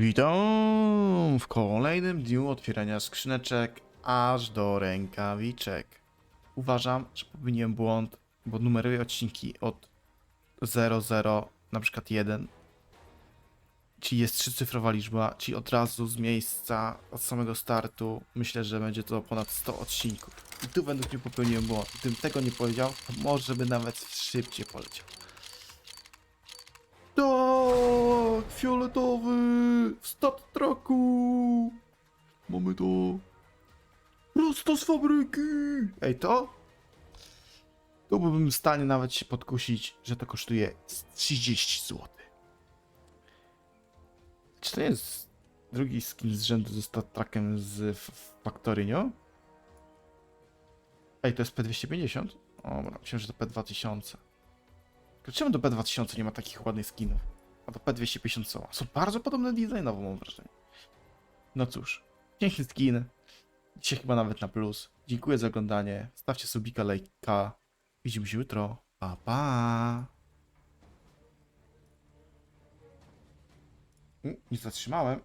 Witam w kolejnym dniu otwierania skrzyneczek aż do rękawiczek. Uważam, że popełniłem błąd, bo numeruję odcinki od 00, na przykład 1. Czyli jest trzycyfrowa liczba, czyli od razu z miejsca, od samego startu. Myślę, że będzie to ponad 100 odcinków. I tu według mnie popełniłem błąd. Gdybym tego nie powiedział, to może by nawet szybciej poleciał. Tak, fioletowy, w stat. Mamy to. Prosto z fabryki. Ej, to? To byłbym w stanie nawet się podkusić, że to kosztuje z 30 zł. Czy to jest drugi skin z rzędu ze stat trackiem z Factory, nie? Ej, to jest P250? O, myślałem, że to P2000. To Czemu do P2000 nie ma takich ładnych skinów? A do P250 są. Są bardzo podobne designowo, mam wrażenie. No cóż, piękny skin. Dzisiaj chyba nawet na plus. Dziękuję za oglądanie. Stawcie subika, lajka. Widzimy się jutro. Pa, pa. Mm, Nie zatrzymałem.